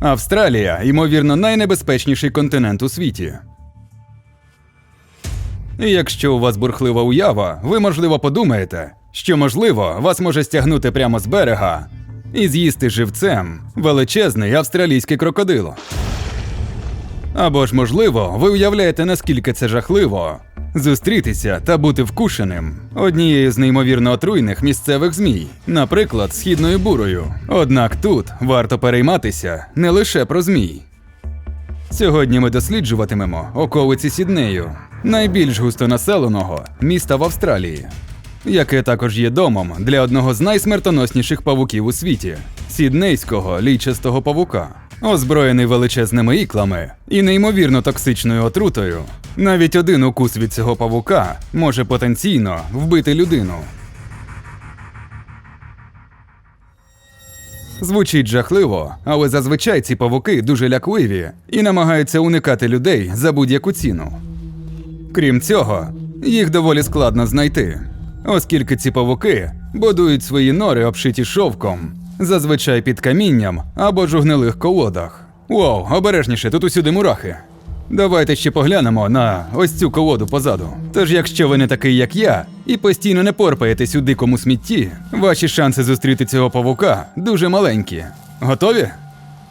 Австралія, ймовірно, найнебезпечніший континент у світі. І якщо у вас бурхлива уява, ви, можливо, подумаєте, що, можливо, вас може стягнути прямо з берега і з'їсти живцем величезний австралійський крокодило. Або ж, можливо, ви уявляєте, наскільки це жахливо зустрітися та бути вкушеним однією з неймовірно отруйних місцевих змій, наприклад, східною бурою. Однак тут варто перейматися не лише про змій. Сьогодні ми досліджуватимемо околиці Сіднею, найбільш густонаселеного міста в Австралії, яке також є домом для одного з найсмертоносніших павуків у світі сіднейського лійчастого павука, озброєний величезними іклами і неймовірно токсичною отрутою. Навіть один укус від цього павука може потенційно вбити людину. Звучить жахливо, але зазвичай ці павуки дуже лякливі і намагаються уникати людей за будь-яку ціну. Крім цього, їх доволі складно знайти, оскільки ці павуки будують свої нори, обшиті шовком, зазвичай під камінням або ж у гнилих колодах. Вау, обережніше, тут усюди мурахи. Давайте ще поглянемо на ось цю колоду позаду. Тож, якщо ви не такий, як я, і постійно не порпаєтесь у дикому смітті, ваші шанси зустріти цього павука дуже маленькі. Готові?